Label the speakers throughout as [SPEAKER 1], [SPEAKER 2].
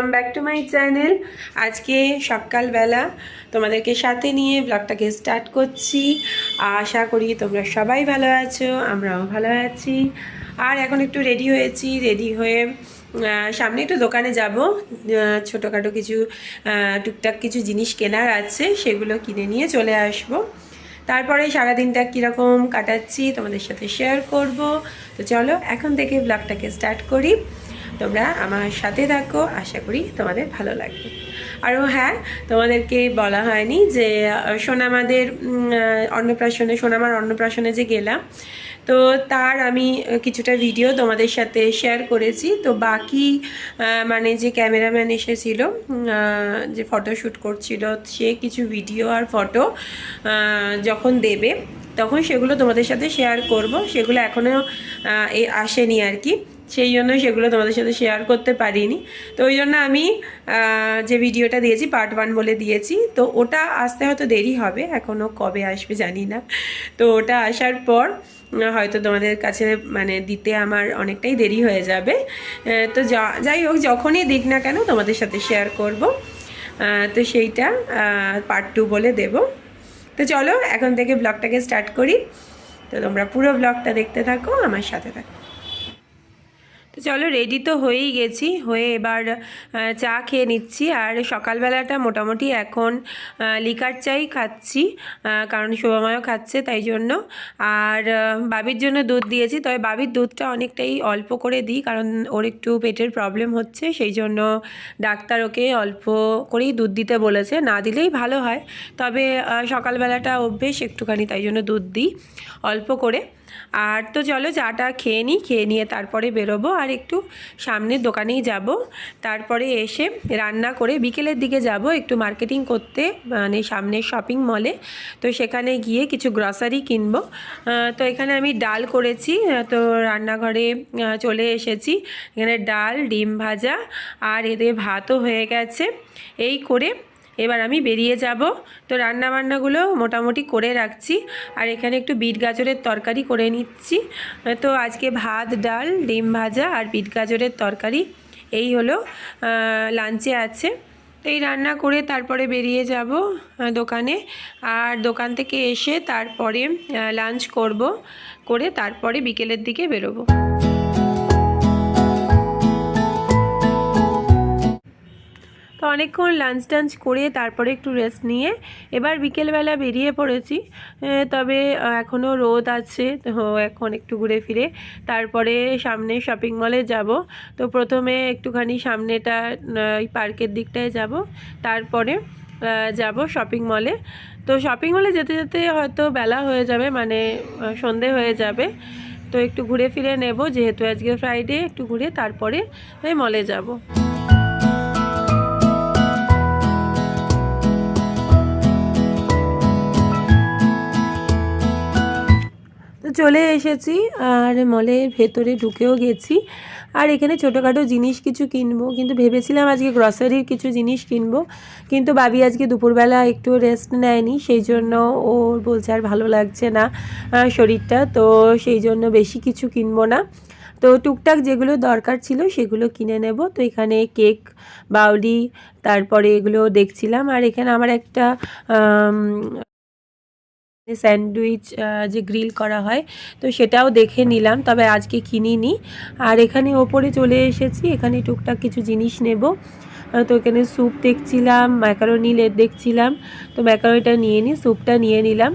[SPEAKER 1] Welcome back to my channel. আজকে সকালবেলা তোমাদেরকে সাথে নিয়ে ব্লগটাকে স্টার্ট করছি। আশা করি তোমরা সবাই ভালো আছো, আমরাও ভালো আছি। আর এখন একটু রেডি হয়েছি রেডি হয়ে সামনে একটু দোকানে যাব। ছোটোখাটো কিছু টুকটাক কিছু জিনিস কেনার আছে, সেগুলো কিনে নিয়ে চলে আসব। তারপরে সারাদিনটা কীরকম কাটাচ্ছি তোমাদের সাথে শেয়ার করব। তো চলো এখন থেকে ব্লগটাকে স্টার্ট করি। তোমরা আমার সাথে থাকো, আশা করি তোমাদের ভালো লাগবে। আরও হ্যাঁ তোমাদেরকে বলা হয়নি যে সোনামাদের অন্নপ্রাশনে, সোনামার অন্নপ্রাশনে যে গেলাম, তো তার আমি কিছুটা ভিডিও তোমাদের সাথে শেয়ার করেছি। তো বাকি মানে যে ক্যামেরাম্যান এসেছিল যে ফটোশ্যুট করছিল, সে কিছু ভিডিও আর ফটো যখন দেবে, তখন সেগুলো তোমাদের সাথে শেয়ার করব। সেগুলো এখনও আসেনি আর কি। সেই জন্য সেগুলো তোমাদের সাথে শেয়ার করতে পারিনি। তো ওই জন্য আমি যে ভিডিওটা দিয়েছি পার্ট ওয়ান বলে দিয়েছি, তো ওটা আসতে হয়তো দেরি হবে এখনও কবে আসবে জানি না। তো ওটা আসার পর, হয়তো তোমাদের কাছে মানে দিতে আমার অনেকটাই দেরি হয়ে যাবে। তো যাই হোক, যখনই দিক না কেন তোমাদের সাথে শেয়ার করব। তো সেইটা পার্ট টু বলে দেব। তো চলো, এখন থেকে ব্লগটাকে স্টার্ট করি। তো তোমরা পুরো ব্লগটা দেখতে থাকো, আমার সাথে থাকো। চলো রেডি তো হয়েই গেছি। হয়ে এবার চা খেয়ে নিচ্ছি। আর সকালবেলাটা মোটামুটি এখন লিকার চাই খাচ্ছি কারণ শোভাময়ও খাচ্ছে তাই জন্য। আর বাবির জন্য দুধ দিয়েছি, তবে বাবির দুধটা অনেকটাই অল্প করে দিই, কারণ ওর একটু পেটের প্রবলেম হচ্ছে, সেই জন্য ডাক্তার ওকে অল্প করেই দুধ দিতে বলেছে। না দিলেই ভালো হয়, তবে সকালবেলাটা অভ্যেস একটুখানি, তাই জন্য দুধ দিই, অল্প করে। আর তো চলো চাটা খেয়ে নিই, খেয়ে নিয়ে তারপরে বেরোবো আর একটু সামনের দোকানেই যাব। তারপরে এসে রান্না করে বিকেলের দিকে যাব একটু মার্কেটিং করতে মানে সামনের শপিং মলে তো সেখানে গিয়ে কিছু গ্রসারি কিনবো। তো এখানে আমি ডাল করেছি তো রান্নাঘরে চলে এসেছি। এখানে ডাল, ডিম ভাজা আর এতে ভাতও হয়ে গেছে। এই করে এবার আমি বেরিয়ে যাব। তো রান্না বান্নাগুলো মোটামুটি করে রাখছি। আর এখানে একটু বিট গাজরের তরকারি করে নিচ্ছি। তো আজকে ভাত, ডাল, ডিম ভাজা আর বিট গাজরের তরকারি। এই হলো লাঞ্চে আছে। তো এই রান্না করে তারপরে বেরিয়ে যাব দোকানে। আর দোকান থেকে এসে তারপরে লাঞ্চ করব। করে তারপরে বিকেলের দিকে বেরোবো। অনেকক্ষণ লাঞ্চ টাঞ্চ করে তারপরে একটু রেস্ট নিয়ে এবার বিকেলবেলা বেরিয়ে পড়েছি। তবে এখনও রোদ আছে, তো এখন একটু ঘুরে ফিরে। তারপরে সামনে শপিং মলে যাব। তো প্রথমে একটুখানি সামনেটা ওই পার্কের দিকটায় যাব। তারপরে যাব শপিং মলে তো শপিং মলে যেতে যেতে হয়তো বেলা হয়ে যাবে মানে সন্ধে হয়ে যাবে। তো একটু ঘুরে ফিরে নেব, যেহেতু আজকে ফ্রাইডে একটু ঘুরে তারপরে মলে যাব। চলে এসেছি আর মলের ভেতরে ঢুকেও গেছি। আর এখানে ছোটোখাটো জিনিস কিছু কিনবো। কিন্তু ভেবেছিলাম আজকে গ্রসারির কিছু জিনিস কিনবো। কিন্তু বাবি আজকে দুপুরবেলা একটু রেস্ট নেয়নি। সেই জন্য ওর বলছে আর ভালো লাগছে না শরীরটা। তো সেই জন্য বেশি কিছু কিনবো না। তো টুকটাক যেগুলো দরকার ছিল সেগুলো কিনে নেব। তো এখানে কেক, বাউলি, তারপরে এগুলো দেখছিলাম। আর এখানে আমার একটা স্যান্ডউইচ যে গ্রিল করা হয়, তো সেটাও দেখে নিলাম, তবে আজকে কিনিনি। আর এখানে ওপরে চলে এসেছি, এখানে টুকটাক কিছু জিনিস নেব। তো এখানে স্যুপ দেখছিলাম, ম্যাকারনি লেট দেখছিলাম, তো ম্যাকারনিটা নিয়ে নিই স্যুপটা নিয়ে নিলাম।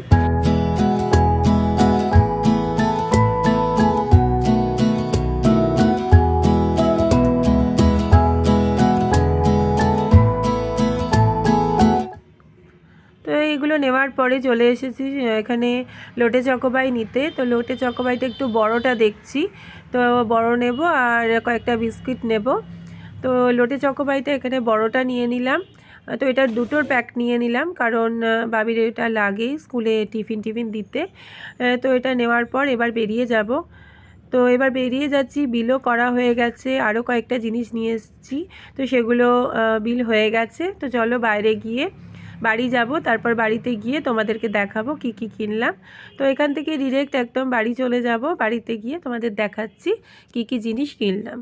[SPEAKER 1] নেওয়ার পরে চলে এসেছি এখানে লোটে চকোবাই নিতে। তো লোটে চকোবাইটা একটু বড়টা দেখছি। তো বড় নেব আর কয়েকটা বিস্কিট নেব। তো লোটে চকোবাইটা এখানে বড়টা নিয়ে নিলাম। তো এটার দুটোর প্যাক নিয়ে নিলাম কারণ বাবির এটা লাগে স্কুলে টিফিন টিফিন দিতে। তো এটা নেওয়ার পর এবার বেরিয়ে যাব। তো এবার বেরিয়ে যাচ্ছি, বিলও করা হয়ে গেছে, আরও কয়েকটা জিনিস নিয়ে এসেছি। তো সেগুলো বিল হয়ে গেছে। তো চলো বাইরে গিয়ে বাড়ি যাব, তারপর বাড়িতে গিয়ে তোমাদেরকে দেখাবো কি কি কিনলাম। তো এখান থেকে ডিরেক্ট একদম বাড়ি চলে যাব, বাড়িতে গিয়ে তোমাদের দেখাচ্ছি কি কি জিনিস কিনলাম।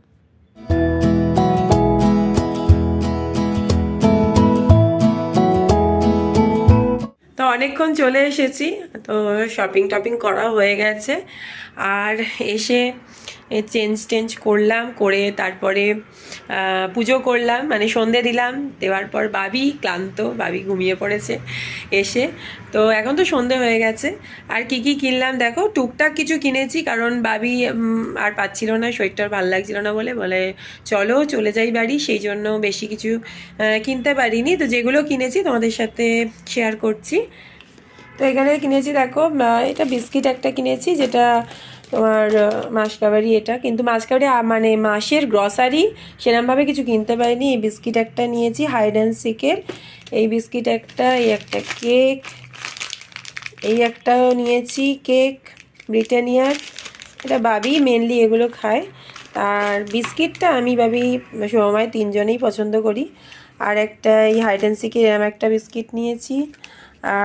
[SPEAKER 1] তো অনেকক্ষণ চলে এসেছি, তো শপিং টপিং করা হয়ে গেছে। আর এসে চেঞ্জ টেঞ্জ করলাম, করে তারপরে পুজো করলাম মানে সন্ধে দিলাম, দেওয়ার পর বাবি ক্লান্ত, বাবি ঘুমিয়ে পড়েছে এসে। তো এখন তো সন্ধে হয়ে গেছে। আর কি কি কিনলাম দেখো, টুকটাক কিছু কিনেছি, কারণ বাবি আর পাচ্ছিল না শরীরটা ভালো লাগছিল না বলে বলে চলো, চলে যাই বাড়ি, সেই জন্য বেশি কিছু কিনতে পারিনি। তো যেগুলো কিনেছি তোমাদের সাথে শেয়ার করছি। তো এখানে কিনেছি দেখো এটা বিস্কিট একটা কিনেছি, যেটা তোমার আহ, মাসকাবারি এটা। কিন্তু মাসকাবারি আহ, মানে মাসের গ্রসারি সেরমভাবে কিছু কিনতে পারিনি। এই বিস্কিট একটা নিয়েছি হাইড অ্যান্ড সিকের এই বিস্কিট একটা এই একটা কেক এই একটাও নিয়েছি কেক ব্রিটানিয়ার এটা বাবি মেনলি এগুলো খায়। আর বিস্কিটটা আমি বাবি সময় তিনজনেই পছন্দ করি। আর একটা এই হাইড অ্যান্ড সিকের এরম একটা বিস্কিট নিয়েছি।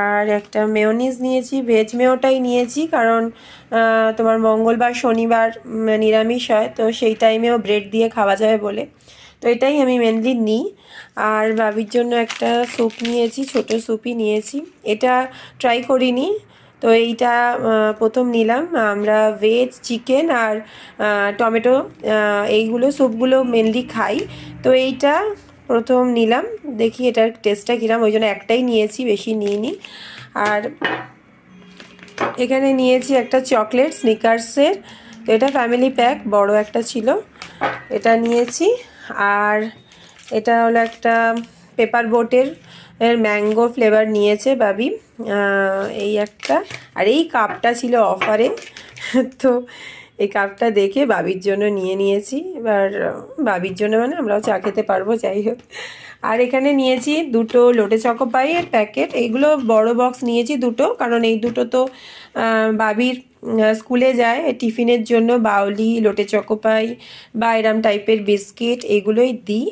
[SPEAKER 1] আর একটা মেয়োনিজ নিয়েছি ভেজ মেয়োটাই নিয়েছি, কারণ তোমার মঙ্গলবার, শনিবার নিরামিষ হয়, তো সেই টাইমেও ব্রেড দিয়ে খাওয়া যাবে বলে। তো এটাই আমি মেনলি নিই। আর বাবির জন্য একটা স্যুপ নিয়েছি, ছোট স্যুপই নিয়েছি। এটা ট্রাই করিনি, তো এইটা প্রথম নিলাম। আমরা ভেজ চিকেন আর টমেটো এইগুলো স্যুপগুলো মেনলি খাই। তো এইটা প্রথম নিলাম, দেখি এটার টেস্টটা কিরাম। ওই জন্য একটাই নিয়েছি, বেশি নিইনি। আর এখানে নিয়েছি একটা চকলেট স্নিকার্সের তো এটা ফ্যামিলি প্যাক বড় একটা ছিল। এটা নিয়েছি। আর এটা হলো একটা পেপার বোটের এর ম্যাঙ্গো ফ্লেভার নিয়েছে বাবি। এই একটা। আর এই কাপটা ছিল অফারে তো এই কাপটা দেখে বাবির জন্য নিয়ে নিয়েছি। এবার, বাবির জন্য মানে আমরাও চা খেতে পারব, যাই হোক। আর এখানে নিয়েছি দুটো লোটে চকোপাইয়ের প্যাকেট এগুলো বড় বক্স নিয়েছি দুটো, কারণ এই দুটো তো বাবির স্কুলে যায়, টিফিনের জন্য বাউলি, লোটে চকোপাই বা এরম টাইপের বিস্কিট এগুলোই দিই।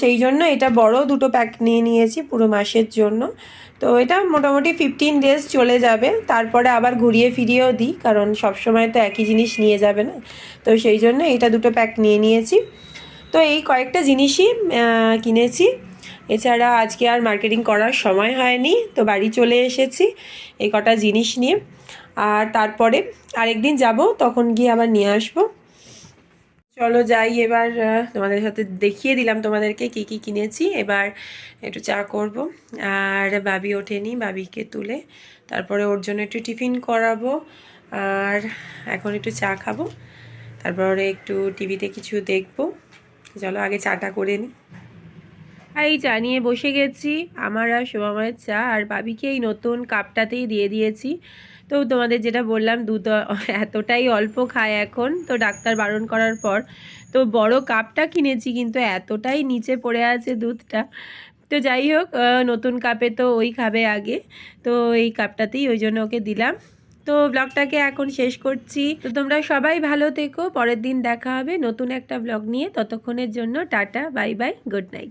[SPEAKER 1] সেই জন্য এটা বড় দুটো প্যাক নিয়ে নিয়েছি পুরো মাসের জন্য। তো এটা মোটামুটি ফিফটিন ডেজ চলে যাবে। তারপরে আবার ঘুরিয়ে ফিরিয়েও দিই, কারণ সবসময় তো একই জিনিস নিয়ে যাবে না। তো সেই জন্য এটা দুটো প্যাক নিয়ে নিয়েছি। তো এই কয়েকটা জিনিসই কিনেছি। এছাড়া আজকে আর মার্কেটিং করার সময় হয়নি, তো বাড়ি চলে এসেছি এই কটা জিনিস নিয়ে। আর তারপরে আরেকদিন যাব, তখন গিয়ে আবার নিয়ে আসব। চলো যাই এবার তোমাদের সাথে দেখিয়ে দিলাম তোমাদেরকে কি কি কিনেছি। এবার একটু চা করব, আর বাবি ওঠেনি, বাবিকে তুলে তারপরে ওর জন্য একটু টিফিন করাবো, আর এখন একটু চা খাব, তারপরে একটু টিভিতে কিছু দেখব। চলো আগে চাটা করে নিই আর এই চা নিয়ে বসে গেছি। আমার আর শোভামায়ের চা আর বাবিকে এই নতুন কাপটাতেই দিয়ে দিয়েছি। তো তোমাদের যেটা বললাম, দুধ এতটাই অল্প খায় এখন। তো ডাক্তার বারণ করার পর তো বড় কাপটা কিনেছি, কিন্তু এতটাই নিচে পড়ে আছে দুধটা। তো যাই হোক নতুন কাপে তো ওই খাবে আগে। তো এই কাপটাতেই ওই জন্য ওকে দিলাম। তো ব্লগটাকে এখন শেষ করছি। তো তোমরা সবাই ভালো থেকো, পরের দিন দেখা হবে নতুন একটা ব্লগ নিয়ে। ততক্ষণের জন্য tata bye bye good night